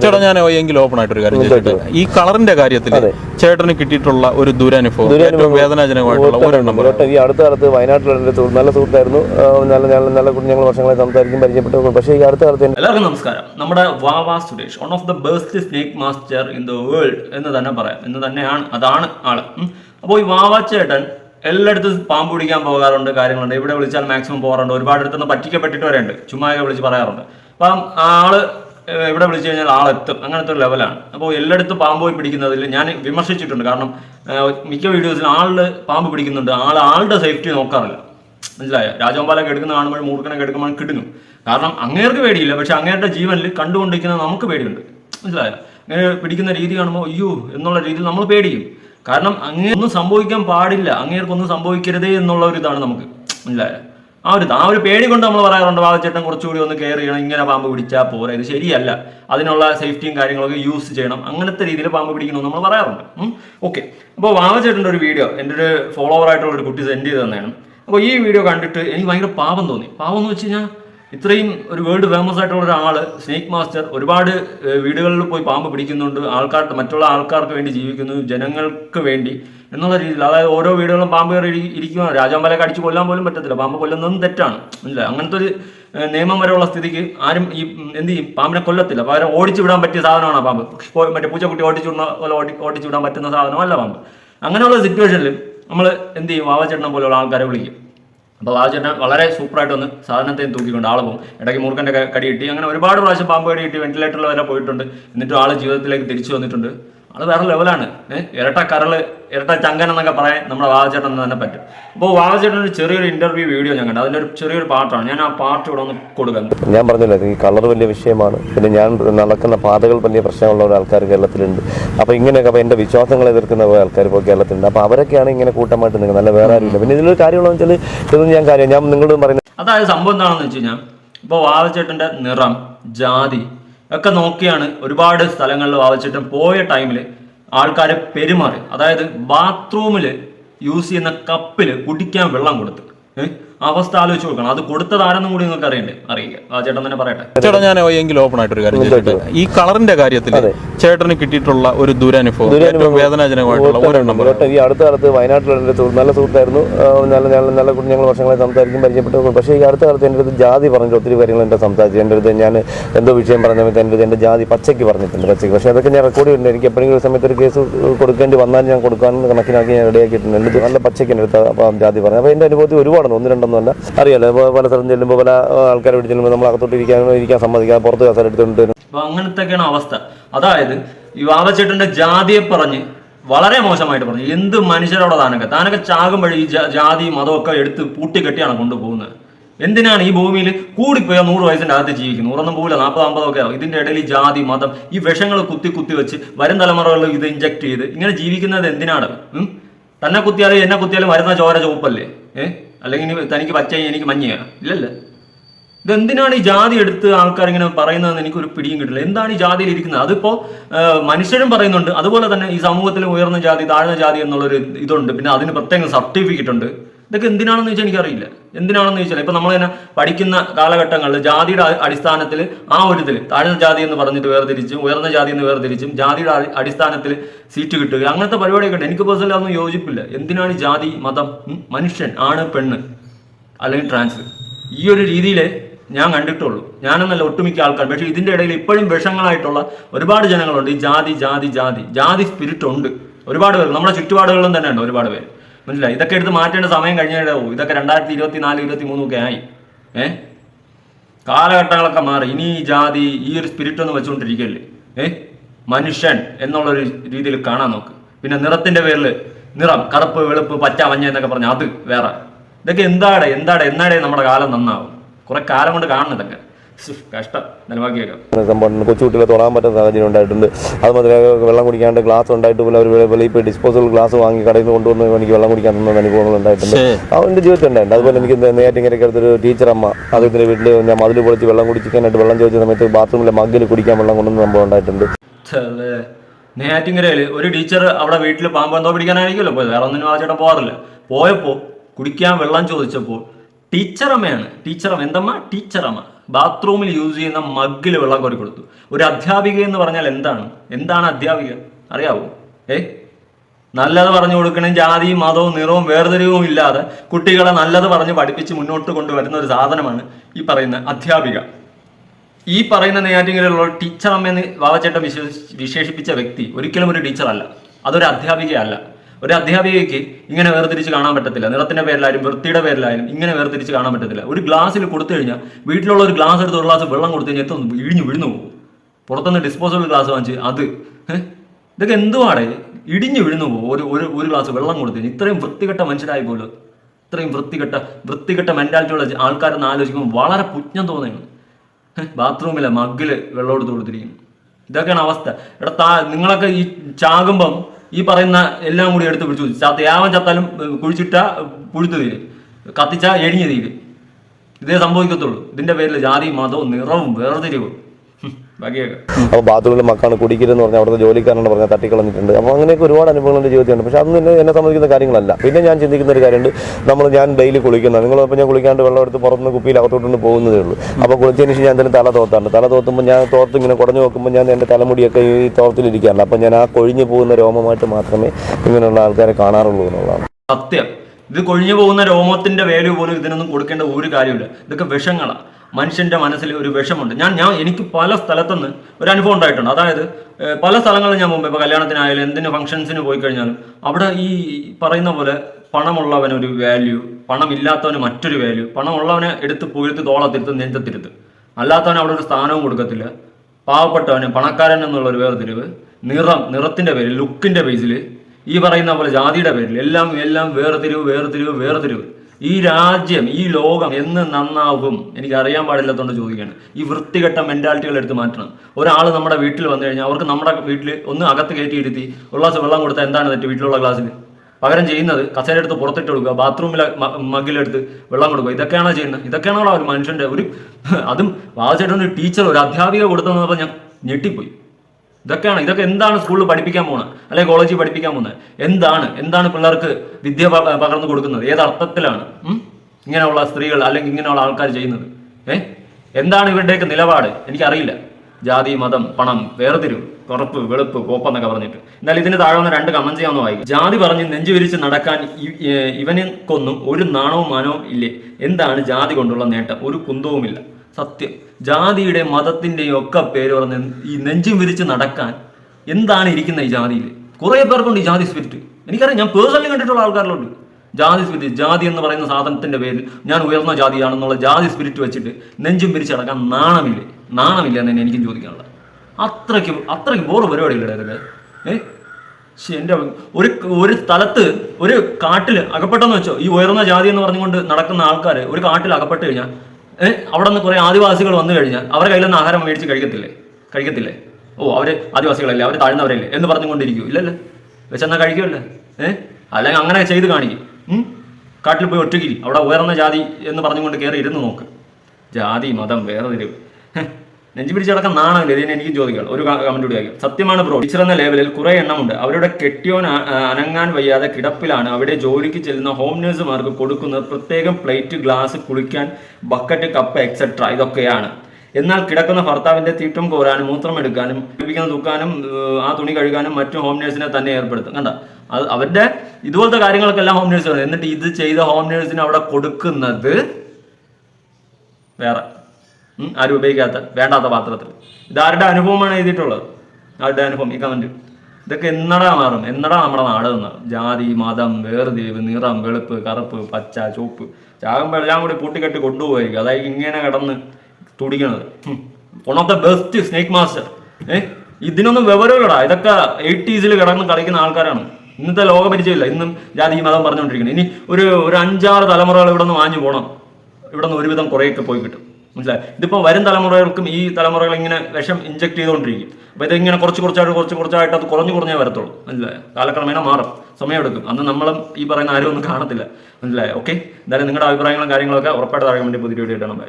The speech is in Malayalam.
ചേട്ടാ ഞാൻ എങ്കിൽ ഓപ്പൺ ആയിട്ട് ഒരു കാര്യം ചോദിച്ചോട്ടെ ഈ കളറിന്റെ കാര്യത്തിൽ ചേട്ടന് കിട്ടിയിട്ടുള്ള ഒരു ദുരനുഭവം ഏറ്റവും വേദനാജനകമായിട്ടുള്ള ഒരെണ്ണം ഈ അടുത്ത കാലത്ത് വയനാട്ടിലുള്ള എന്റെ നല്ല സുഹൃത്തായിരുന്നു. നല്ല നല്ല നല്ല കുട്ടി ഞങ്ങൾ വർഷങ്ങളെ സംസാരിക്കും പരിചയപ്പെട്ടു പക്ഷേ ഈ അടുത്ത കാലത്ത് എല്ലാവർക്കും നമസ്കാരം. നമ്മുടെ Vava Suresh one of the best snake master in the world എന്ന് തന്നെ പറയാം. എന്ന് തന്നെയാണ് അതാണ് ആൾ. അപ്പോൾ ഈ വാവ ചേട്ടൻ എല്ലായിടത്തും പാമ്പ് പിടിക്കാൻ പോകാറുണ്ട് കാര്യങ്ങളുണ്ട്. ഇവിടെ വിളിച്ചാൽ മാക്സിമം പോകാറുണ്ട്. ഒരുപാട് അടുത്തുനിന്ന് പറ്റിക്കപ്പെട്ടിട്ട് വരെയുണ്ട്. ചുമ്മാ വിളിച്ച് പറയാറുണ്ട്. അപ്പം ആൾ ഇവിടെ വിളിച്ചു കഴിഞ്ഞാൽ ആളെത്തും. അങ്ങനത്തെ ഒരു ലെവലാണ് അപ്പോൾ എല്ലായിടത്തും പാമ്പ് പോയി പിടിക്കുന്നതിൽ ഞാൻ വിമർശിച്ചിട്ടുണ്ട്. കാരണം മിക്ക വീഡിയോസിൽ ആളിൽ പാമ്പ് പിടിക്കുന്നുണ്ട്. ആൾ ആളുടെ സേഫ്റ്റി നോക്കാറില്ല. മനസ്സിലായ? രാജഗോപാലൊക്കെ എടുക്കുന്ന കാണുമ്പോൾ മൂർഖനൊക്കെ എടുക്കുമ്പോൾ കിടുങ്ങും. കാരണം അങ്ങേർക്ക് പേടിയില്ല. പക്ഷെ അങ്ങേരുടെ ജീവനിൽ കണ്ടുകൊണ്ടിരിക്കുന്ന നമുക്ക് പേടിയുണ്ട്. മനസ്സിലായോ? അങ്ങനെ പിടിക്കുന്ന രീതി കാണുമ്പോൾ അയ്യോ എന്നുള്ള രീതിയിൽ നമ്മൾ പേടിയും കാരണം അങ്ങേ ഒന്നും സംഭവിക്കാൻ പാടില്ല. അങ്ങേർക്കൊന്നും സംഭവിക്കരുതേ എന്നുള്ള ഒരു ഇതാണ് നമുക്ക്. മനസ്സിലായോ? ആ ഒരു. ആ ഒരു പേടി കൊണ്ട് നമ്മൾ പറയാറുണ്ട് വാവച്ചേട്ടൻ കുറച്ചുകൂടി ഒന്ന് കെയർ ചെയ്യണം ഇങ്ങനെ പാമ്പ് പിടിച്ചാൽ പോരാ. ഇത് ശരിയല്ല. അതിനുള്ള സേഫ്റ്റിയും കാര്യങ്ങളൊക്കെ യൂസ് ചെയ്യണം. അങ്ങനത്തെ രീതിയിൽ പാമ്പ് പിടിക്കണമെന്ന് നമ്മൾ പറയാറുണ്ട്. ഓക്കെ. അപ്പോൾ വാവച്ചേട്ടന്റെ ഒരു വീഡിയോ എന്റെ ഒരു ഫോളോവർ ആയിട്ടുള്ള ഒരു കുട്ടി സെൻഡ് ചെയ്ത് തന്നെയാണ് അപ്പോൾ ഈ വീഡിയോ കണ്ടിട്ട് എനിക്ക് ഭയങ്കര പാപം തോന്നി. പാപം എന്ന് വെച്ച് കഴിഞ്ഞാൽ ഇത്രയും ഒരു വേൾഡ് ഫേമസ് ആയിട്ടുള്ള ഒരാൾ സ്നേക്ക് മാസ്റ്റർ ഒരുപാട് വീടുകളിൽ പോയി പാമ്പ് പിടിക്കുന്നുണ്ട് ആൾക്കാർ മറ്റുള്ള ആൾക്കാർക്ക് വേണ്ടി ജീവിക്കുന്നു ജനങ്ങൾക്ക് വേണ്ടി എന്നുള്ള രീതിയിൽ. അതായത് ഓരോ വീടുകളും പാമ്പ് കയറി ഇരിക്കുകയാണ് ഇരിക്കുക രാജാമ്പലൊക്കെ അടിച്ച് കൊല്ലാൻ പോലും പറ്റത്തില്ല. പാമ്പ് കൊല്ലുന്നതും തെറ്റാണ്. ഇല്ല അങ്ങനത്തെ ഒരു നിയമം വരെയുള്ള സ്ഥിതിക്ക് ആരും ഈ എന്ത് ചെയ്യും? പാമ്പിനെ കൊല്ലത്തില്ല. പകരം ഓടിച്ചു വിടാൻ പറ്റിയ സാധനമാണ് പാമ്പ്? മറ്റേ പൂച്ചക്കുട്ടി ഓടിച്ചു വിടുന്ന പോലെ ഓടി ഓടിച്ചു വിടാൻ പറ്റുന്ന സാധനമല്ല പാമ്പ്. അങ്ങനെയുള്ള സിറ്റുവേഷനിൽ നമ്മൾ എന്ത് ചെയ്യും? വാവച്ചേട്ടനെ പോലെയുള്ള ആൾക്കാരെ വിളിക്കും. അപ്പോൾ വാവച്ചേട്ടൻ വളരെ സൂപ്പറായിട്ട് വന്ന് സാധനത്തെയും തൂക്കിക്കൊണ്ട് ആൾ പോകും. ഇടയ്ക്ക് മൂർഖന്റെ കടി കിട്ടി. അങ്ങനെ ഒരുപാട് പ്രാവശ്യം പാമ്പ് കടി കിട്ടി വെന്റിലേറ്ററിൽ വരെ പോയിട്ടുണ്ട്. എന്നിട്ടും ആൾ ജീവിതത്തിലേക്ക് തിരിച്ചു വന്നിട്ടുണ്ട്. ആൾ വേറെ ലെവലാണ് ഇരട്ട കരൾ ഇരട്ട ചങ്കൻ എന്നൊക്കെ പറയാൻ നമ്മുടെ വാവചേട്ടൻ തന്നെ പറ്റും. അപ്പോൾ വാവചേട്ടൻ ഒരു ചെറിയൊരു ഇന്റർവ്യൂ വീഡിയോ ഞാൻ കണ്ടു. അതിന്റെ ഒരു ചെറിയൊരു പാട്ടാണ്. ഞാൻ ആ പാട്ട് ഇവിടെ ഒന്ന് കൊടുക്കാം. ഞാൻ പറഞ്ഞില്ല ഈ കളർ വലിയ വിഷയമാണ്. പിന്നെ ഞാൻ നടക്കുന്ന പാതകൾ വലിയ പ്രശ്നമുള്ള ഒരു ആൾക്കാർ കേരളത്തിലുണ്ട്. അപ്പോൾ ഇങ്ങനെയൊക്കെ അപ്പോൾ എന്റെ വിശ്വാസങ്ങൾ എതിർക്കുന്ന ആൾക്കാർ ഇപ്പോൾ കേരളത്തിലുണ്ട്. അപ്പോൾ അവരൊക്കെയാണ് ഇങ്ങനെ കൂട്ടമായിട്ട് നിൽക്കുന്നത്. അല്ല വേറെ ആരുമില്ല. പിന്നെ ഇതിലൊരു കാര്യമുള്ളതെന്ന് വെച്ചാൽ ഇതൊന്നും ഞാൻ കാര്യം ഞാൻ നിങ്ങളോട് പറയുന്നത് അതായത് സംഭവം എന്താണെന്ന് വെച്ച് കഴിഞ്ഞാൽ ഇപ്പോൾ വാവചേട്ടന്റെ നിറം ജാതി ഒക്കെ നോക്കിയാണ് ഒരുപാട് സ്ഥലങ്ങളിൽ വാവച്ചിട്ടും പോയ ടൈമിൽ ആൾക്കാർ പെരുമാറി. അതായത് ബാത്റൂമിൽ യൂസ് ചെയ്യുന്ന കപ്പിൽ കുടിക്കാൻ വെള്ളം കൊടുത്ത്. അവസ്ഥ ആലോചിച്ച് കൊടുക്കണം. അത് കൊടുത്തത് ആരെന്നും കൂടി നിങ്ങൾക്ക് അറിയണ്ടേ? അറിയില്ല. ആ ചേട്ടൻ തന്നെ പറയട്ടെ. ചേട്ടാ ഞാൻ എങ്കിലും ഓപ്പൺ ആയിട്ട് ഒരു കാര്യം ഈ കളറിന്റെ കാര്യത്തിൽ ചേട്ടന് കിട്ടിയിട്ടുള്ള ഒരു ദുരനുഭവം ഏറ്റവും വേദനാജനകമായിട്ടുള്ള ഒരെണ്ണം ഈ അടുത്ത കാലത്ത് വയനാട്ടിലുള്ള എന്റെ നല്ല സുഹൃത്തായിരുന്നു. നല്ല നല്ല നല്ല കുട്ടി. ഞങ്ങൾ വർഷങ്ങളെ സംസാരിക്കും പരിചയപ്പെട്ടു പക്ഷേ ഈ അടുത്ത കാലത്ത് എന്റെ അടുത്ത് ജാതി പറഞ്ഞിട്ട് ഒത്തിരി കാര്യങ്ങൾ എന്റെ സംസാരിച്ചു. എന്റെ അടുത്ത് ഞാൻ എന്തോ വിഷയം പറഞ്ഞ സമയത്ത് എന്റെ അടുത്ത് എന്റെ ജാതി പച്ചയ്ക്ക് പറഞ്ഞിട്ടുണ്ട് പച്ചയ്ക്ക്. പക്ഷേ അതൊക്കെ ഞാൻ റെക്കോർഡ് ചെയ്തിട്ടുണ്ട് എനിക്ക് എപ്പോഴെങ്കിലും ഒരു സമയത്ത് ഒരു കേസ് കൊടുക്കേണ്ടി വന്നാൽ ഞാൻ കൊടുക്കാൻ കണക്കിനാക്കി ഞാൻ റെഡിയാക്കിയിട്ടുണ്ട് എന്റെ നല്ല പച്ചയ്ക്ക് എന്റെ അടുത്ത് ജാതി പറഞ്ഞു. അപ്പോൾ എന്റെ അനുഭവത്തിൽ ഒരുപാടുണ്ട്. ഒന്ന് രണ്ടൊന്നും അല്ല അറിയാലോ പല സ്ഥലം ചെല്ലുമ്പോൾ പല ആൾക്കാരെ വിളിച്ച് ചെല്ലുമ്പോൾ നമ്മൾ അകത്തോട്ട് ഇരിക്കാൻ ഇരിക്കാൻ സമ്മതിക്കാതെ പുറത്ത് കസര എടുത്തുകൊണ്ട് അപ്പൊ അങ്ങനത്തെയൊക്കെയാണ് അവസ്ഥ. അതായത് ഈ വാവച്ചേട്ടന്റെ ജാതിയെ പറഞ്ഞ് വളരെ മോശമായിട്ട് പറഞ്ഞു. എന്ത് മനുഷ്യരോടെ താനൊക്കെ? താനൊക്കെ ചാകുമ്പോഴേ ഈ ജാതി മതമൊക്കെ എടുത്ത് പൂട്ടിക്കെട്ടിയാണ് കൊണ്ടുപോകുന്നത്. എന്തിനാണ് ഈ ഭൂമിയിൽ കൂടിപ്പോയാൽ നൂറ് വയസ്സിന്റെ അകത്ത് ജീവിക്കുന്നത് നൂറൊന്നും പോകില്ല നാൽപ്പത് അമ്പതൊക്കെ ആവും. ഇതിന്റെ ഇടയിൽ ഈ ജാതി മതം ഈ വിഷങ്ങൾ കുത്തി കുത്തി വെച്ച് വരും തലമുറകളിൽ ഇത് ഇഞ്ചക്ട് ചെയ്ത് ഇങ്ങനെ ജീവിക്കുന്നത് എന്തിനാണ്? തന്നെ കുത്തിയാലും എന്നെ കുത്തിയാലും വരുന്ന ചോര ചുവപ്പല്ലേ? ഏഹ് അല്ലെങ്കിൽ ഇനി തനിക്ക് പച്ചയും എനിക്ക് മഞ്ഞയാ ഇല്ലല്ലേ. ഇതെന്തിനാണ് ഈ ജാതി എടുത്ത് ആൾക്കാർ ഇങ്ങനെ പറയുന്നതെന്ന് എനിക്കൊരു പിടിയും കിട്ടില്ല. എന്താണ് ഈ ജാതിയിൽ ഇരിക്കുന്നത്? അതിപ്പോ മനുഷ്യരും പറയുന്നുണ്ട്. അതുപോലെ തന്നെ ഈ സമൂഹത്തിൽ ഉയർന്ന ജാതി താഴ്ന്ന ജാതി എന്നുള്ളൊരു ഇതുണ്ട്. പിന്നെ അതിന് പ്രത്യേകം സർട്ടിഫിക്കറ്റ് ഉണ്ട്. ഇതൊക്കെ എന്തിനാണെന്ന് ചോദിച്ചാൽ എനിക്കറിയില്ല. എന്തിനാണെന്ന് ചോദിച്ചാൽ ഇപ്പൊ നമ്മൾ തന്നെ പഠിക്കുന്ന കാലഘട്ടങ്ങളിൽ ജാതിയുടെ അടിസ്ഥാനത്തിൽ ആ ഒരു ഇതിൽ താഴ്ന്ന ജാതി എന്ന് പറഞ്ഞിട്ട് വേർതിരിച്ചും ഉയർന്ന ജാതി എന്ന് വേർതിരിച്ചും ജാതിയുടെ അടിസ്ഥാനത്തിൽ സീറ്റ് കിട്ടുക. അങ്ങനത്തെ പരിപാടിയൊക്കെ ഉണ്ട്. എനിക്ക് പേഴ്സണലി അതൊന്നും യോജിപ്പില്ല. എന്തിനാണ് ജാതി മതം മനുഷ്യൻ ആണ് പെണ്ണ് അല്ലെങ്കിൽ ട്രാൻസ് ഈ ഒരു രീതിയിൽ ഞാൻ കണ്ടിട്ടുള്ളൂ. ഞാനെന്നല്ല ഒട്ടുമിക്ക ആൾക്കാർ പക്ഷേ ഇതിന്റെ ഇടയിൽ ഇപ്പോഴും വിഷങ്ങളായിട്ടുള്ള ഒരുപാട് ജനങ്ങളുണ്ട്. ഈ ജാതി ജാതി ജാതി ജാതി സ്പിരിറ്റ് ഉണ്ട്. ഒരുപാട് പേര് നമ്മുടെ ചുറ്റുപാടുകളിലും തന്നെ ഉണ്ട് ഒരുപാട് പേര്. മനസ്സിലായി? ഇതൊക്കെ എടുത്ത് മാറ്റേണ്ട സമയം കഴിഞ്ഞേ ഇതൊക്കെ രണ്ടായിരത്തി ഇരുപത്തി നാല് ഇരുപത്തി മൂന്നൊക്കെ ആയി. ഏ? കാലഘട്ടങ്ങളൊക്കെ മാറി. ഇനി ഈ ജാതി ഈ ഒരു സ്പിരിറ്റ് ഒന്ന് വെച്ചുകൊണ്ടിരിക്കല്ലേ? ഏ? മനുഷ്യൻ എന്നുള്ളൊരു രീതിയിൽ കാണാൻ നോക്ക്. പിന്നെ നിറത്തിന്റെ പേരിൽ നിറം കറുപ്പ് വെളുപ്പ് പച്ച മഞ്ഞ എന്നൊക്കെ പറഞ്ഞ അത് വേറെ. ഇതൊക്കെ എന്താടെ എന്താടെ എന്നാടെ നമ്മുടെ കാലം നന്നാവും. കുറെ കാലം കൊണ്ട് കാണണം ഇതൊക്കെ. കഷ്ടം. നിലവാക്കിയേക്കാം കൊച്ചുകുട്ടികളെ തൊടാൻ പറ്റുന്ന സാഹചര്യം ഉണ്ടായിട്ടുണ്ട്. അത് മാത്രമേ വെള്ളം കുടിക്കാണ്ട് ഗ്ലാസ് ഉണ്ടായിട്ട് പോലെ അവർ വെളിയിൽ പോയി ഡിസ്പോസബിൾ ഗ്ലാസ് വാങ്ങി കടയിൽ നിന്ന് കൊണ്ടുവന്ന് എനിക്ക് വെള്ളം കുടിക്കാൻ തന്ന അനുഭവങ്ങൾ ഉണ്ടായിട്ടുണ്ട്. അവന്റെ ജീവിതത്തിൽ ഉണ്ടായിട്ടുണ്ട്. അതുപോലെ എനിക്ക് നെയ്യാറ്റിങ്ങരയ്ക്ക് അടുത്തൊരു ടീച്ചറമ്മ അദ്ദേഹത്തിന്റെ വീട്ടിൽ ഞാൻ മതിൽ പൊളിച്ച് വെള്ളം കുടിക്കാനായിട്ട് വെള്ളം ചോദിച്ച സമയത്ത് ബാത്റൂമിലെ മഗ്ഗിൽ കുടിക്കാൻ വെള്ളം കൊണ്ടുവന്ന സംഭവം ഉണ്ടായിട്ടുണ്ട്. ഛെ, നെയ്യാറ്റിൻകരയിൽ ഒരു ടീച്ചർ അവിടെ വീട്ടിൽ പാമ്പ് എന്തോ പിടിക്കാനായിരിക്കുമല്ലോ പോയത്. വേറെ ഒന്നിനും ആ ചേട്ടൻ പോകാറില്ല പോയപ്പോൾ കുടിക്കാൻ വെള്ളം ചോദിച്ചപ്പോൾ ടീച്ചറമ്മയാണ്. ടീച്ചറമ്മ. എന്തമ്മ? ടീച്ചറമ്മ. ബാത്റൂമിൽ യൂസ് ചെയ്യുന്ന മഗ്ഗിൽ വെള്ളം കോരി കൊടുത്തു. ഒരു അധ്യാപിക എന്ന് പറഞ്ഞാൽ എന്താണ്? എന്താണ് അധ്യാപിക? അറിയാവോ? ഏ? നല്ലത് പറഞ്ഞു കൊടുക്കണേ ജാതിയും മതവും നിറവും വേർതിരിവും ഇല്ലാതെ കുട്ടികളെ നല്ലത് പറഞ്ഞ് പഠിപ്പിച്ച് മുന്നോട്ട് കൊണ്ടുവരുന്ന ഒരു സാധനമാണ് ഈ പറയുന്ന അധ്യാപിക. ഈ പറയുന്ന നെയ്യാറ്റിങ്ങലുള്ള ടീച്ചർ അമ്മയെന്ന് വാവച്ചേട്ടൻ വിശേഷ- വിശേഷിപ്പിച്ച വ്യക്തി ഒരിക്കലും ഒരു ടീച്ചറല്ല അതൊരു അധ്യാപികയല്ല. ഒരു അധ്യാപികയ്ക്ക് ഇങ്ങനെ വേർതിരിച്ച് കാണാൻ പറ്റത്തില്ല. നിറത്തിന്റെ പേരിലായാലും വൃത്തിയുടെ പേരിലായാലും ഇങ്ങനെ വേർതിരിച്ച് കാണാൻ പറ്റത്തില്ല. ഒരു ഗ്ലാസ്സിൽ കൊടുത്തു കഴിഞ്ഞാൽ വീട്ടിലുള്ള ഒരു ഗ്ലാസ് എടുത്ത് ഒരു ഗ്ലാസ് വെള്ളം കൊടുത്തു കഴിഞ്ഞാൽ എത്തും ഇഴിഞ്ഞു വിഴുന്നു പോകും. പുറത്തുനിന്ന് ഡിസ്പോസബിൾ ഗ്ലാസ് വാങ്ങിച്ച് അത്? ഇതൊക്കെ എന്തുവാടേ? ഇടിഞ്ഞു വീഴുന്നു പോകും. ഒരു ഒരു ഗ്ലാസ് വെള്ളം കൊടുത്തു കഴിഞ്ഞാൽ ഇത്രയും വൃത്തികെട്ട മനുഷ്യരായി പോലും ഇത്രയും വൃത്തികെട്ട വൃത്തികെട്ട മെന്റാലിറ്റിയുള്ള ആൾക്കാരെന്ന് ആലോചിക്കുമ്പോൾ വളരെ പുജ്ഞം തോന്നുകയാണ്. ബാത്റൂമിലെ മഗ്ഗിൽ വെള്ളം എടുത്ത് കൊടുത്തിരിക്കുന്നു. ഇതൊക്കെയാണ് അവസ്ഥ. എടാ താ നിങ്ങളൊക്കെ ഈ ചാകുമ്പം ഈ പറയുന്ന എല്ലാം കൂടി എടുത്ത് പിടിച്ചു ചത്ത യാവൻ ചത്താലും കുഴിച്ചിട്ട പുഴുത്തു തീര്. കത്തിച്ച എഴിഞ്ഞ തീര്. ഇതേ സംഭവിക്കത്തുള്ളൂ. ഇതിന്റെ പേരിൽ ജാതി മതവും നിറവും വേർതിരിവും. ബാക്കിയൊക്കെ. അപ്പോൾ ബാത്റൂമിൽ മക്കാണ് കുടിക്കരുതെന്ന് പറഞ്ഞാൽ അവിടുത്തെ ജോലിക്കാരനാണ് പറഞ്ഞാൽ തട്ടിക്കളഞ്ഞിട്ടുണ്ട്. അപ്പോൾ അങ്ങനെയൊക്കെ ഒരുപാട് അനുഭവങ്ങൾ എന്റെ ജീവിതത്തിലുണ്ട്. പക്ഷേ അതൊന്നും എന്നെ എന്നെ സംബന്ധിക്കുന്ന കാര്യങ്ങളല്ല. പിന്നെ ഞാൻ ചിന്തിക്കുന്ന ഒരു കാര്യമുണ്ട്. നമ്മൾ ഞാൻ ഡെയിലി കുളിക്കുന്നത് നിങ്ങൾ ഇപ്പോൾ ഞാൻ കുളിക്കാണ്ട് വെള്ളം എടുത്ത് പുറത്തുനിന്ന് കുപ്പിയിൽ അകത്തോട്ടുണ്ട് പോകുന്നതേ ഉള്ളൂ. അപ്പോൾ കുളിച്ചതിന് ശേഷം ഞാൻ എന്തെങ്കിലും തല തോത്താണ്. തല തോത്തുമ്പോൾ ഞാൻ തോർത്ത് ഇങ്ങനെ കുടഞ്ഞു നോക്കുമ്പോൾ ഞാൻ എന്റെ തലമുടിയൊക്കെ ഈ തോർത്തിലിരിക്കാറുണ്ട് അപ്പോൾ ഞാൻ ആ കൊഴിഞ്ഞു പോകുന്ന രോമമായിട്ട് മാത്രമേ ഇങ്ങനെയുള്ള ആൾക്കാരെ കാണാറുള്ളൂ എന്നുള്ളതാണ്. സത്യം. ഇത് കൊഴിഞ്ഞു പോകുന്ന രോമത്തിന്റെ വാല്യൂ പോലും ഇതിനൊന്നും കൊടുക്കേണ്ട ഒരു കാര്യമില്ല. ഇതൊക്കെ വിഷങ്ങളാണ് മനുഷ്യന്റെ മനസ്സിൽ ഒരു വിഷമുണ്ട്. ഞാൻ ഞാൻ എനിക്ക് പല സ്ഥലത്തുനിന്ന് ഒരു അനുഭവം ഉണ്ടായിട്ടുണ്ട്. അതായത് പല സ്ഥലങ്ങളിൽ ഞാൻ മുമ്പ് ഇപ്പോൾ കല്യാണത്തിനായാലും എന്തിന് ഫംഗ്ഷൻസിന് പോയി കഴിഞ്ഞാലും അവിടെ ഈ പറയുന്ന പോലെ പണമുള്ളവന് ഒരു വാല്യൂ പണമില്ലാത്തവന് മറ്റൊരു വാല്യൂ പണമുള്ളവനെ എടുത്ത് പുഴുത്ത് തോളത്തിരുത്ത് നെഞ്ചത്തിരുത്ത്. അല്ലാത്തവന് അവിടെ ഒരു സ്ഥാനവും കൊടുക്കത്തില്ല. പാവപ്പെട്ടവന് പണക്കാരൻ എന്നുള്ള ഒരു വേർതിരിവ് നിറം നിറത്തിന്റെ പേരിൽ ലുക്കിന്റെ ബേസിൽ ഈ പറയുന്ന പോലെ ജാതിയുടെ പേരിൽ എല്ലാം എല്ലാം വേർതിരിവ് വേർതിരിവ് വേർതിരിവ് ഈ രാജ്യം ഈ ലോകം എന്ന് നന്നാകും എനിക്ക് അറിയാൻ പാടില്ലാത്തതുകൊണ്ട് ചോദിക്കുകയാണ്. ഈ വൃത്തികെട്ട മെന്റാലിറ്റികൾ എടുത്ത് മാറ്റണം. ഒരാൾ നമ്മുടെ വീട്ടിൽ വന്നു കഴിഞ്ഞാൽ അവർക്ക് നമ്മുടെ വീട്ടിൽ ഒന്ന് അകത്ത് കയറ്റിയിരുത്തി ഒരു വെള്ളം കൊടുത്താൽ എന്താണ് തെറ്റ് വീട്ടിലുള്ള ഗ്ലാസ്സിൽ? പകരം ചെയ്യുന്നത് കസേര എടുത്ത് പുറത്തിട്ട് കൊടുക്കുക ബാത്റൂമിലെ മഗ്ഗിലെടുത്ത് വെള്ളം കൊടുക്കുക. ഇതൊക്കെയാണോ ചെയ്യുന്നത്? ഇതൊക്കെയാണോ ഒരു മനുഷ്യന്റെ ഒരു അതും വാദിച്ചിട്ടുണ്ട് ടീച്ചർ ഒരു അധ്യാപിക കൊടുത്തതെന്ന് പറഞ്ഞാൽ ഞെട്ടിപ്പോയി. ഇതൊക്കെയാണ് ഇതൊക്കെ എന്താണ് സ്കൂളിൽ പഠിപ്പിക്കാൻ പോകുന്നത് അല്ലെങ്കിൽ കോളേജിൽ പഠിപ്പിക്കാൻ പോകുന്നത് എന്താണ് എന്താണ് പിള്ളേർക്ക് വിദ്യ പകർന്നു കൊടുക്കുന്നത്? ഏത് അർത്ഥത്തിലാണ്? ഉം? ഇങ്ങനെയുള്ള സ്ത്രീകൾ അല്ലെങ്കിൽ ഇങ്ങനെയുള്ള ആൾക്കാർ ചെയ്യുന്നത്. ഏ? എന്താണ് ഇവരുടെയൊക്കെ നിലപാട്? എനിക്കറിയില്ല. ജാതി മതം പണം വേർതിരിവ് കുറപ്പ് വെളുപ്പ് കോപ്പെന്നൊക്കെ പറഞ്ഞിട്ട്. എന്നാൽ ഇതിന് താഴെ വന്ന രണ്ട് കമന്റ് ചെയ്യാമെന്ന് വായിക്കും. ജാതി പറഞ്ഞ് നെഞ്ചു വിരിച്ച് നടക്കാൻ ഇവനെക്കൊന്നും ഒരു നാണവും മാനവും ഇല്ലേ? എന്താണ് ജാതി കൊണ്ടുള്ള നേട്ടം? ഒരു കുന്തവുമില്ല. സത്യം. ജാതിയുടെ മതത്തിന്റെയും ഒക്കെ പേര് പറഞ്ഞ് ഈ നെഞ്ചും വിരിച്ച് നടക്കാൻ എന്താണ് ഇരിക്കുന്ന ഈ ജാതിയിൽ? കുറേ പേർക്കുണ്ട് ഈ ജാതി സ്പിരിറ്റ് എനിക്കറിയാം ഞാൻ പേഴ്സണലി കണ്ടിട്ടുള്ള ആൾക്കാരിലുണ്ട്. ജാതി സ്പിരിറ്റ് ജാതി എന്ന് പറയുന്ന സാധനത്തിന്റെ പേരിൽ ഞാൻ ഉയർന്ന ജാതിയാണെന്നുള്ള ജാതി സ്പിരിറ്റ് വെച്ചിട്ട് നെഞ്ചും വിരിച്ച് നടക്കാൻ നാണമില്ലേ? നാണമില്ല എന്ന് തന്നെ എനിക്കും ചോദിക്കാനുള്ളത്. അത്രയ്ക്ക് അത്രയ്ക്ക് ബോറ് പരിപാടി ഇതൊക്കെ ഏ? എന്റെ ഒരു ഒരു സ്ഥലത്ത് ഒരു കാട്ടിൽ അകപ്പെട്ടെന്ന് വെച്ചോ ഈ ഉയർന്ന ജാതി എന്ന് പറഞ്ഞുകൊണ്ട് നടക്കുന്ന ആൾക്കാർ ഒരു കാട്ടിൽ അകപ്പെട്ട് കഴിഞ്ഞാൽ അവിടെ നിന്ന് കുറെ ആദിവാസികൾ വന്നു കഴിഞ്ഞാൽ അവരുടെ കയ്യിൽ നിന്ന് ആഹാരം മേടിച്ച് കഴിക്കത്തില്ലേ? കഴിക്കത്തില്ലേ? ഓ അവർ ആദിവാസികളല്ലേ? അവർ താഴ്ന്നവരല്ലേ? എന്ന് പറഞ്ഞുകൊണ്ടിരിക്കൂ. ഇല്ലല്ലേ. വെച്ചെന്നാൽ കഴിക്കുമല്ലേ ഏഹ് അല്ലെങ്കിൽ അങ്ങനെ ചെയ്ത് കാണിക്കും. കാട്ടിൽ പോയി ഒറ്റയ്ക്ക് അവിടെ ഉയർന്ന ജാതി എന്ന് പറഞ്ഞുകൊണ്ട് കയറി ഇരുന്ന് നോക്ക്. ജാതി മതം വേർതിരിവ് ഹ്. നെഞ്ചു പിടിച്ചടക്കം നാണമില്ല ഇതിന് എനിക്ക് ചോദിക്കാം ഒരു കമന്റ് കൂടി ആയിരിക്കും സത്യമാണ് ബ്രോ ടീച്ചർ എന്ന ലെവലിൽ കുറെ എണ്ണമുണ്ട് അവരുടെ കെട്ടിയോൻ അനങ്ങാൻ വയ്യാതെ കിടപ്പിലാണ്. അവിടെ ജോലിക്ക് ചെല്ലുന്ന ഹോം നേഴ്സുമാർക്ക് കൊടുക്കുന്നത് പ്രത്യേകം പ്ലേറ്റ് ഗ്ലാസ് കുളിക്കാൻ ബക്കറ്റ് കപ്പ് എക്സെട്ര ഇതൊക്കെയാണ്. എന്നാൽ കിടക്കുന്ന ഭർത്താവിന്റെ തീറ്റം കോരാനും മൂത്രം എടുക്കാനും കുളിപ്പിക്കുന്ന തൂക്കാനും ആ തുണി കഴുകാനും മറ്റു ഹോം നേഴ്സിനെ തന്നെ ഏർപ്പെടുത്തും. കണ്ട? അത് അവരുടെ ഇതുപോലത്തെ കാര്യങ്ങൾക്കെല്ലാം ഹോം നേഴ്സ് എന്നിട്ട് ഇത് ചെയ്ത ഹോം നേഴ്സിന് അവിടെ കൊടുക്കുന്നത് വേറെ. ആരും ഉപയോഗിക്കാത്ത വേണ്ടാത്ത പാത്രത്തിൽ. ഇതാരുടെ അനുഭവമാണ് എഴുതിയിട്ടുള്ളത്? ആരുടെ അനുഭവം? ഈ കമന്റ് ഇതൊക്കെ എന്നടാ മാറും എന്നടാ നമ്മുടെ നാട് നിന്ന് ജാതി മതം വേർതിരിവ് നിറം വെളുപ്പ് കറുപ്പ് പച്ച ചുവപ്പ്. ചാകുമ്പോൾ എല്ലാം കൂടി പൂട്ടിക്കെട്ടി കൊണ്ടുപോയിരിക്കും അതായത് ഇങ്ങനെ കിടന്ന് തുടിക്കണത്. One of the best snake master ഏഹ് ഇതിനൊന്നും വിവരമില്ലടാ. ഇതൊക്കെ എയ്റ്റീസിൽ കിടന്ന് കളിക്കുന്ന ആൾക്കാരാണ്. ഇന്നത്തെ ലോക പരിചയമില്ല ഇന്നും ജാതി മതം പറഞ്ഞുകൊണ്ടിരിക്കുന്നത് ഇനി ഒരു ഒരു അഞ്ചാറ് തലമുറകൾ ഇവിടെ നിന്ന് വാങ്ങി പോകണം ഇവിടെ നിന്ന് ഒരുവിധം കുറേയൊക്കെ പോയി കിട്ടും. മനസ്സിലായി? ഇതിപ്പോൾ വരും തലമുറകൾക്കും ഈ തലമുറകൾ ഇങ്ങനെ വിഷം ഇഞ്ചക്ട് ചെയ്തുകൊണ്ടിരിക്കും. അപ്പോൾ ഇതിങ്ങനെ കുറച്ച് കുറച്ചായിട്ട് കുറച്ച് കുറച്ചായിട്ട് അത് കുറഞ്ഞു കുറഞ്ഞേ വരത്തുള്ളൂ. മനസ്സിലായി? കാലക്രമേണ മാറും. സമയമെടുക്കും അന്ന് നമ്മളും ഈ പറയുന്ന ആരും ഒന്നും കാണത്തില്ല. മനസ്സിലായി? ഓക്കെ എന്തായാലും നിങ്ങളുടെ അഭിപ്രായങ്ങളും കാര്യങ്ങളൊക്കെ ഉറപ്പായിട്ട് താഴെ വേണ്ടി പുതിയ വീഡിയോ ഇടണം.